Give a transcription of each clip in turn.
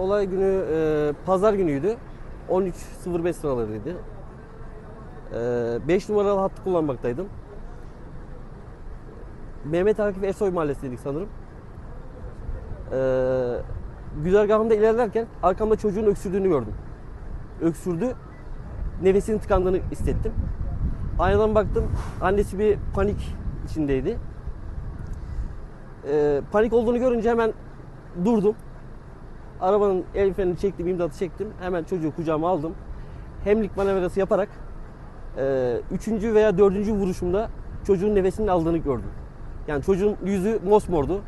olay günü e, pazar günüydü. 13.05 sıralarıydı. 5 numaralı hattı kullanmaktaydım. Mehmet Akif Ersoy mahallesindeydik sanırım. Ee, güzergahımda ilerlerken arkamda çocuğun öksürdüğünü gördüm. Öksürdü. Nefesinin tıkandığını hissettim. Aynadan baktım. Annesi bir panik içindeydi. Ee, panik olduğunu görünce hemen durdum. Arabanın el frenini çektim, imdatı çektim. Hemen çocuğu kucağıma aldım. Hemlik manevrası yaparak e, üçüncü veya dördüncü vuruşumda çocuğun nefesinin aldığını gördüm. Yani çocuğun yüzü mosmordu.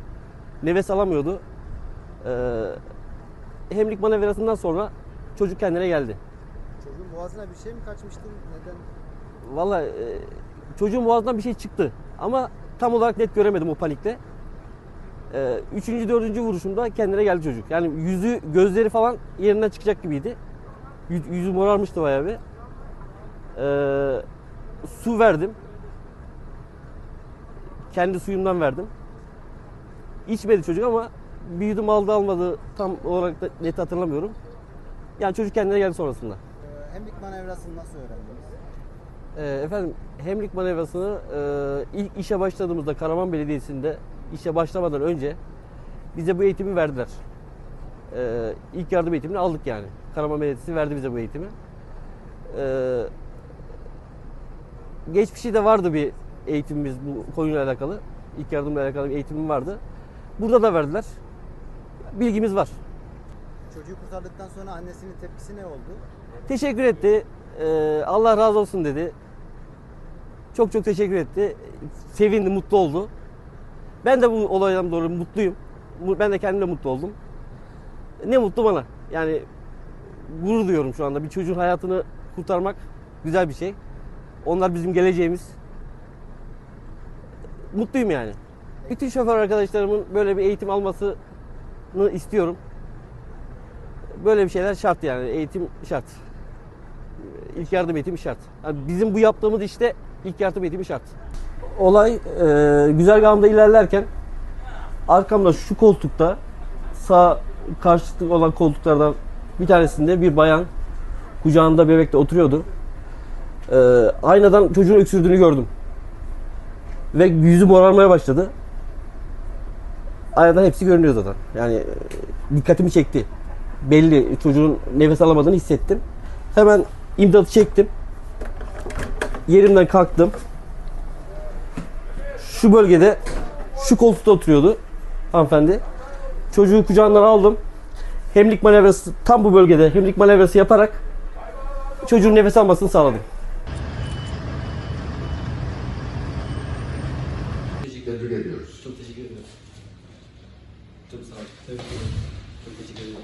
Nefes alamıyordu. Ee, hemlik manevrasından sonra çocuk kendine geldi. Çocuğun boğazına bir şey mi kaçmıştı? Neden? Vallahi e, çocuğun boğazından bir şey çıktı. Ama tam olarak net göremedim o panikte. Ee, üçüncü, dördüncü vuruşumda kendine geldi çocuk. Yani yüzü, gözleri falan yerinden çıkacak gibiydi. Yü- Yüzü morarmıştı bayağı bir. Ee, su verdim. Kendi suyumdan verdim. İçmedi çocuk ama bir yudum aldı almadı tam olarak da net hatırlamıyorum. Yani çocuk kendine geldi sonrasında. Ee, hemlik manevrasını nasıl öğrendiniz? Ee, efendim hemlik manevrasını e, ilk işe başladığımızda Karaman Belediyesi'nde işe başlamadan önce bize bu eğitimi verdiler. Ee, ilk yardım eğitimini aldık yani. Karaman Belediyesi verdi bize bu eğitimi. Ee, geçmişi de vardı bir eğitimimiz bu konuyla alakalı. İlk yardımla alakalı bir eğitimim vardı. Burada da verdiler. Bilgimiz var. Çocuğu kurtardıktan sonra annesinin tepkisi ne oldu? Teşekkür etti. Ee, Allah razı olsun dedi. Çok çok teşekkür etti. Sevindi, mutlu oldu. Ben de bu olaydan dolayı mutluyum. Ben de kendimle mutlu oldum. Ne mutlu bana. Yani gurur duyuyorum şu anda. Bir çocuğun hayatını kurtarmak güzel bir şey. Onlar bizim geleceğimiz. Mutluyum yani. Bütün şoför arkadaşlarımın böyle bir eğitim almasını istiyorum. Böyle bir şeyler şart yani. Eğitim şart. İlk yardım eğitimi şart. Yani bizim bu yaptığımız işte ilk yardım eğitimi şart. Olay e, güzergahımda ilerlerken arkamda şu koltukta sağ karşılıklı olan koltuklardan bir tanesinde bir bayan kucağında bebekte oturuyordu. E, aynadan çocuğun öksürdüğünü gördüm. Ve yüzü morarmaya başladı. Aynadan hepsi görünüyor zaten. Yani e, dikkatimi çekti. Belli çocuğun nefes alamadığını hissettim. Hemen imdatı çektim. Yerimden kalktım. Şu bölgede şu koltukta oturuyordu hanımefendi. Çocuğu kucağından aldım. Hemlik manevrası tam bu bölgede hemlik manevrası yaparak çocuğun nefes almasını sağladım. Tebrik ediyoruz. Çok teşekkür ederim. Çok sağ olun. Tebrik ederim. Çok teşekkür ederim.